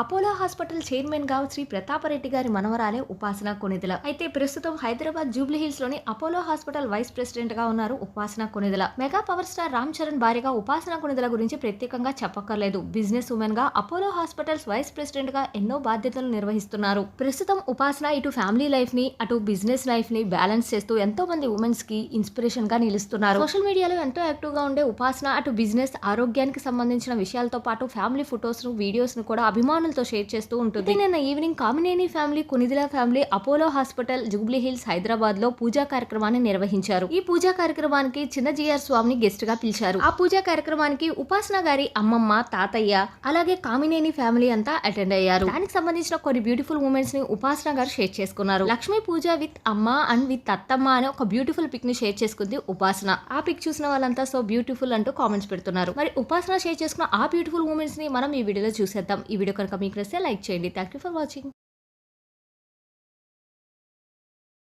Apollo hospital చైర్మన్గా శ్రీ ప్రతాపరెడ్డి గారి మనవరాలే ఉపాసన కొనిదల. అయితే ప్రస్తుతం హైదరాబాద్ జూబ్లీ హిల్స్లోని అపోలో హాస్పిటల్ వైస్ ప్రెసిడెంట్గా ఉన్నారు Upasana Konidela. Mega power star Ram Charan భార్యగా ఉపాసన కొనిదల గురించి ప్రత్యేకంగా చెప్పక్కర్లేదు. బిజినెస్ ఉమెన్గా అపోలో హాస్పిటల్స్ వైస్ ప్రెసిడెంట్గా ఎన్నో బాధ్యతలు నిర్వహిస్తున్నారు. ప్రస్తుతం ఉపాసన ఇటు ఫ్యామిలీ లైఫ్ని అటు బిజినెస్ లైఫ్ని బ్యాలెన్స్ చేస్తూ ఎంతో మంది ఉమెన్స్కి ఇన్స్పిరేషన్గా నిలుస్తున్నారు. సోషల్ మీడియాలో ఎంతో యాక్టివ్గా ఉండే ఉపాసన అటు బిజినెస్ ఆరోగ్యానికి సంబంధించిన విషయాలతో పాటు ఫ్యామిలీ ఫొటోస్ను వీడియోస్ను కూడా అభిమానులతో షేర్ చేస్తూ ఉంటుంది. నిన్న evening Kamineni family Konidela family Apollo hospital Jubilee Hills హైదరాబాద్లో పూజా కార్యక్రమాన్ని నిర్వహించారు. ఈ పూజా కార్యక్రమానికి చిన్న జిఆర్ స్వామిని గెస్ట్గా పిలిచారు. ఆ పూజా కార్యక్రమానికి ఉపాసన గారి అమ్మమ్మ తాతయ్య అలాగే కామినేని ఫ్యామిలీ అంతా అటెండ్ అయ్యారు. దానికి సంబంధించిన కొన్ని బ్యూటిఫుల్ మూమెంట్స్ని ఉపాసన గారు షేర్ చేసుకున్నారు. Lakshmi puja with amma and with attamma అనే ఒక బ్యూటిఫుల్ పిక్ని షేర్ చేసుకుంది ఉపాసన. ఆ పిక్ చూసిన వాళ్ళంతా సో బ్యూటిఫుల్ అంటూ కామెంట్స్ పెడుతున్నారు. మరి ఉపాసన షేర్ చేసుకున్న ఆ బ్యూటిఫుల్ మూమెంట్స్ని మనం ఈ వీడియోలో చూసేద్దాం. ఈ వీడియో కనుక మీకు నచ్చితే లైక్ చేయండి థ్యాంక్ యూ ఫర్ వాచింగ్